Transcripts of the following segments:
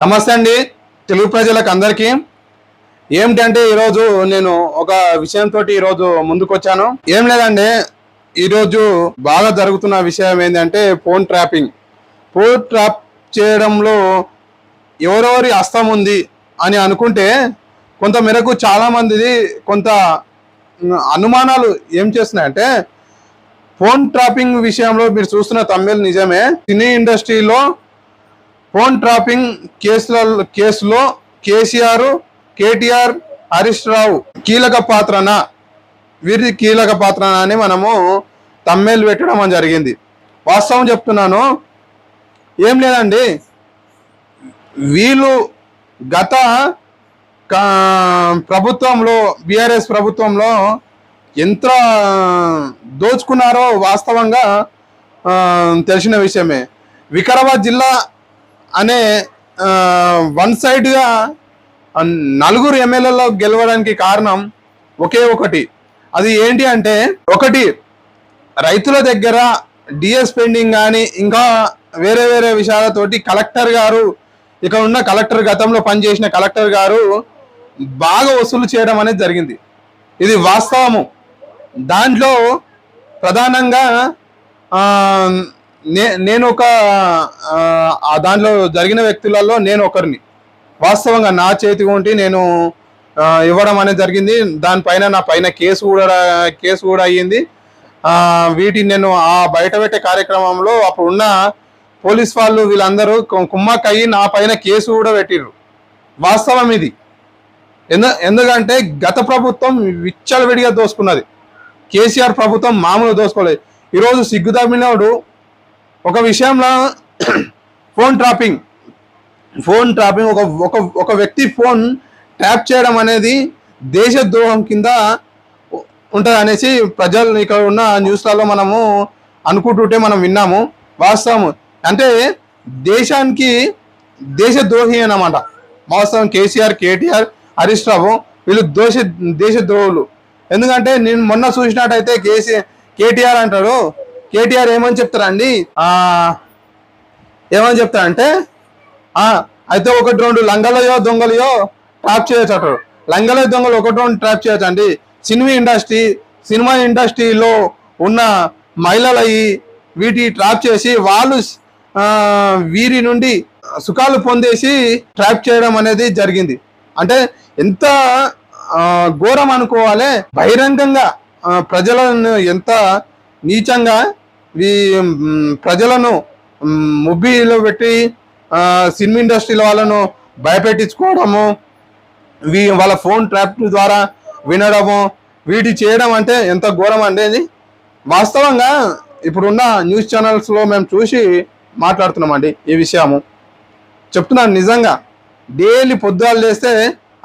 నమస్తే అండి. తెలుగు ప్రజలకు అందరికీ. ఏమిటంటే ఈరోజు నేను ఒక విషయంతో ఈరోజు ముందుకు వచ్చాను ఏం లేదండి ఈరోజు బాగా జరుగుతున్న విషయం ఏంటంటే ఫోన్ ట్రాపింగ్. ఫోన్ ట్రాప్ చేయడంలో ఎవరెవరి హస్తం ఉంది అని అనుకుంటే కొంత మేరకు చాలామందిది కొంత అనుమానాలు ఏం చేస్తున్నాయంటే ఫోన్ ట్రాపింగ్ విషయంలో మీరు చూస్తున్న తమిళ నిజమే. సినీ ఇండస్ట్రీలో ఫోన్ ట్రాపింగ్ కేసుల కేసులో కేసీఆర్ కేటీఆర్ హరీష్ రావు కీలక పాత్రన? వీరి కీలక పాత్రన అని మనము తమ్మేలు పెట్టడం అని జరిగింది. వాస్తవం చెప్తున్నాను. ఏం లేదండి. వీళ్ళు గత కా- ప్రభుత్వంలో బీఆర్ఎస్ ప్రభుత్వంలో ఎంత దోచుకున్నారో వాస్తవంగా తెలిసిన విషయమే. వికారాబాద్ జిల్లా అనే వన్ సైడ్గా నలుగురు ఎమ్మెల్యేలో గెలవడానికి కారణం ఒకే ఒకటి. అది ఏంటి అంటే ఒకటి రైతుల దగ్గర డిఎస్ పెండింగ్ కానీ ఇంకా వేరే వేరే విషయాలతోటి కలెక్టర్ గారు ఇక్కడ ఉన్న కలెక్టర్ గతంలో పనిచేసిన కలెక్టర్ గారు బాగా వసూలు చేయడం అనేది జరిగింది. ఇది వాస్తవము. దాంట్లో ప్రధానంగా నేను ఒక ఆ, దాంట్లో జరిగిన వ్యక్తులలో నేను ఒకరిని. వాస్తవంగా నా చేతి ఉంటే నేను ఇవ్వడం అనేది జరిగింది. దానిపైన నా పైన కేసు కూడా కేసు కూడా అయ్యింది. వీటిని నేను ఆ బయటపెట్టే కార్యక్రమంలో అప్పుడు ఉన్న పోలీస్ వాళ్ళు వీళ్ళందరూ కు- కుమ్మక్కయ్యి నా పైన కేసు కూడా పెట్టిర్రు. వాస్తవం ఇది. ఎందు ఎందుకంటే గత ప్రభుత్వం విచ్చలవిడిగా దోసుకున్నది. కేసీఆర్ ప్రభుత్వం మామూలు దోసుకోలేదు. ఈరోజు సిగ్గుదమ్మినోడు ఒక విషయంలో ఫోన్ ట్రాపింగ్. ఫోన్ ట్రాపింగ్ ఒక ఒక ఒక వ్యక్తి ఫోన్ ట్యాప్ చేయడం అనేది దేశద్రోహం కింద ఉంటుంది అనేసి ప్రజలు ఇక్కడ ఉన్న న్యూస్లలో మనము అనుకుంటుంటే మనం విన్నాము. వాస్తవం అంటే దేశానికి దేశద్రోహి అన్నమాట. వాస్తవం కేసీఆర్ కేటీఆర్ హరీష్ రావు వీళ్ళు దోష దేశద్రోహులు ఎందుకంటే నేను మొన్న చూసినట్టయితే కేసీ కేటీఆర్ అంటాడు కేటీఆర్ ఏమని చెప్తారండి ఆ ఏమని చెప్తారంటే ఆ అయితే ఒకటి రెండు లంగలయో దొంగలయో ట్రాప్ చేయొచ్చు అంటారు. లంగలయో దొంగలు ఒకటి రెండు ట్రాప్ చేయొచ్చు అండి. సినిమా ఇండస్ట్రీ సినిమా ఇండస్ట్రీలో ఉన్న మహిళలవి వీటి ట్రాప్ చేసి వాళ్ళు వీరి నుండి సుఖాలు పొందేసి ట్రాప్ చేయడం అనేది జరిగింది. అంటే ఎంత ఘోరం అనుకోవాలి. బహిరంగంగా ప్రజలను ఎంత నీచంగా ఈ ప్రజలను మ్, ముబ్బిలో పెట్టి సినిమా ఇండస్ట్రీల వాళ్ళను భయపెట్టించుకోవడము వీ వాళ్ళ ఫోన్ ట్రాప్ ద్వారా వినడము వీటి చేయడం అంటే ఎంత ఘోరం అండి వాస్తవంగా ఇప్పుడున్న న్యూస్ ఛానల్స్లో మేము చూసి మాట్లాడుతున్నామండి ఈ విషయము. చెప్తున్నాను నిజంగా డైలీ పొద్దుగాలు చేస్తే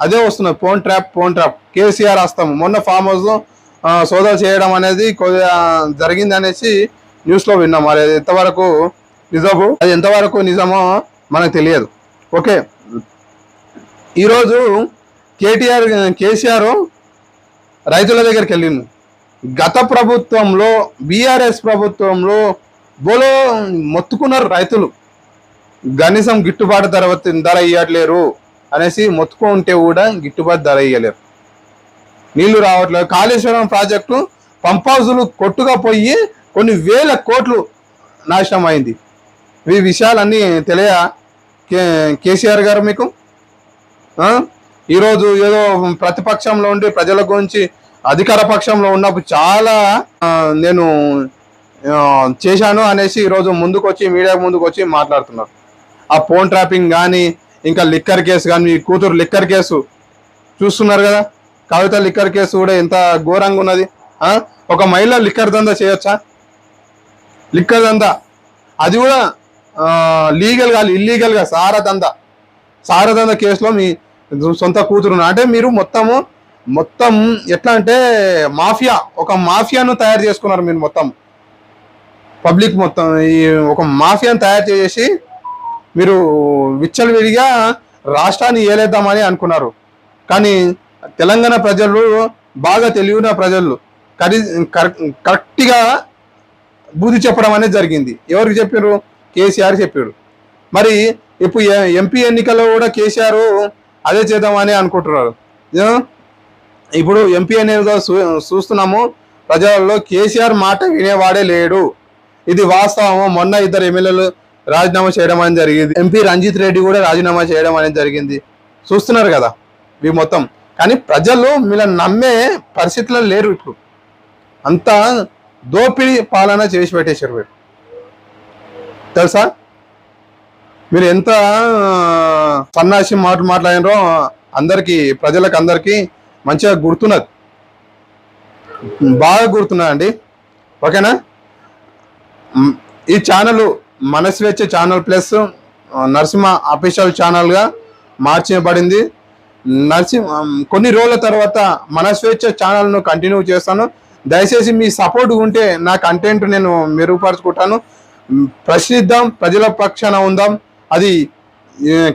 అదే వస్తున్నది phone trap phone trap. KCR వస్తాము మొన్న ఫామ్ హౌస్ సోదా చేయడం అనేది కొద్దిగా జరిగింది అనేసి న్యూస్లో విన్నాం. మరి అది ఎంతవరకు నిజము? అది ఎంతవరకు నిజమో మనకు తెలియదు. ఓకే. ఈరోజు కేటీఆర్ కేసీఆర్ రైతుల దగ్గరికి వెళ్ళింది గత ప్రభుత్వంలో బీఆర్ఎస్ ప్రభుత్వంలో బోలో మొత్తుకున్నారు రైతులు. కనీసం గిట్టుబాటు ధర ధర ఇవ్వట్లేరు అనేసి మొత్తుకుంటే కూడా గిట్టుబాటు ధర ఇవ్వలేరు నీళ్ళు రావట్లేదు. కాళేశ్వరం ప్రాజెక్టు పంప్ హౌజులు కొట్టుగా పోయి కొన్ని వేల కోట్లు నాశనం అయింది ఈ విషయాలన్నీ తెలియ కే కేసీఆర్ గారు మీకు? ఈరోజు ఏదో ప్రతిపక్షంలో ఉండి ప్రజల గురించి అధికార పక్షంలో ఉన్నప్పుడు చాలా నేను చేశాను అనేసి ఈరోజు ముందుకు వచ్చి మీడియా ముందుకు వచ్చి మాట్లాడుతున్నారు. ఆ ఫోన్ ట్రాపింగ్ కానీ ఇంకా లిక్కర్ కేసు కానీ మీ కూతురు లిక్కర్ కేసు చూస్తున్నారు కదా? కవిత లిక్కర్ కేసు కూడా ఎంత ఘోరంగా ఉన్నది. ఒక మహిళ లిక్కర్ దందా చేయొచ్చా? లిక్కర్ దందా. అది కూడా లీగల్గా ఇల్లీగల్గా సారా దందా. సారా దందా కేసులో మీ సొంత కూతురు అంటే మీరు మొత్తము మొత్తం ఎట్లా అంటే మాఫియా ఒక మాఫియాను తయారు చేసుకున్నారు మీరు మొత్తం. పబ్లిక్ మొత్తం ఈ ఒక మాఫియాను తయారు చేసి మీరు విచ్చలవిడిగా రాష్ట్రాన్ని ఏలేద్దామని అనుకున్నారు. కానీ తెలంగాణ ప్రజలు బాగా తెలివిన ప్రజలు కరి కరెక్ట్గా బుద్ధి చెప్పడం అనేది జరిగింది. ఎవరికి చెప్పారు కేసీఆర్ చెప్పాడు మరి ఇప్పుడు ఎంపీ ఎన్నికల్లో కూడా కేసీఆర్ అదే చేద్దామని అనుకుంటున్నారు. ఇప్పుడు ఎంపీ అనేది చూ- చూస్తున్నాము. ప్రజలలో కేసీఆర్ మాట వినేవాడే లేడు. ఇది వాస్తవము మొన్న ఇద్దరు ఎమ్మెల్యేలు రాజీనామా చేయడం అనేది జరిగింది. ఎంపీ రంజిత్ రెడ్డి కూడా రాజీనామా చేయడం అనేది జరిగింది. చూస్తున్నారు కదా ఇవి మొత్తం. కానీ ప్రజలు మిమ్మల్ని నమ్మే పరిస్థితుల్లో లేరు ఇప్పుడు. అంతా దోపిడీ పాలన చేసి పెట్టేశారు మీరు తెలుసా? మీరు ఎంత సన్నాసి మాట మాట్లాడినరో అందరికీ ప్రజలకు అందరికీ మంచిగా గుర్తున్నది. బాగా గుర్తున్నాయండి. ఓకేనా? ఈ channel Manaswechha channel plus Narasimha official ఛానల్గా మార్చబడింది. నరసింహ కొన్ని రోజుల తర్వాత మనస్వేచ్ఛ ఛానల్ను కంటిన్యూ చేస్తాను. దయచేసి మీ సపోర్ట్ ఉంటే నా కంటెంట్ నేను మెరుగుపరుచుకుంటాను. ప్రశ్నిద్దాం ప్రజల పక్షాన ఉందాం. అది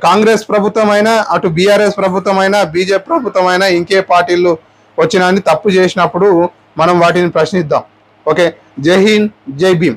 కాంగ్రెస్ ప్రభుత్వం అయినా అటు బీఆర్ఎస్ ప్రభుత్వం అయినా బీజేపీ ప్రభుత్వం అయినా ఇంకే పార్టీలు వచ్చినా తప్పు చేసినప్పుడు మనం వాటిని ప్రశ్నిద్దాం. ఓకే? జై హింద్ జై భీమ్.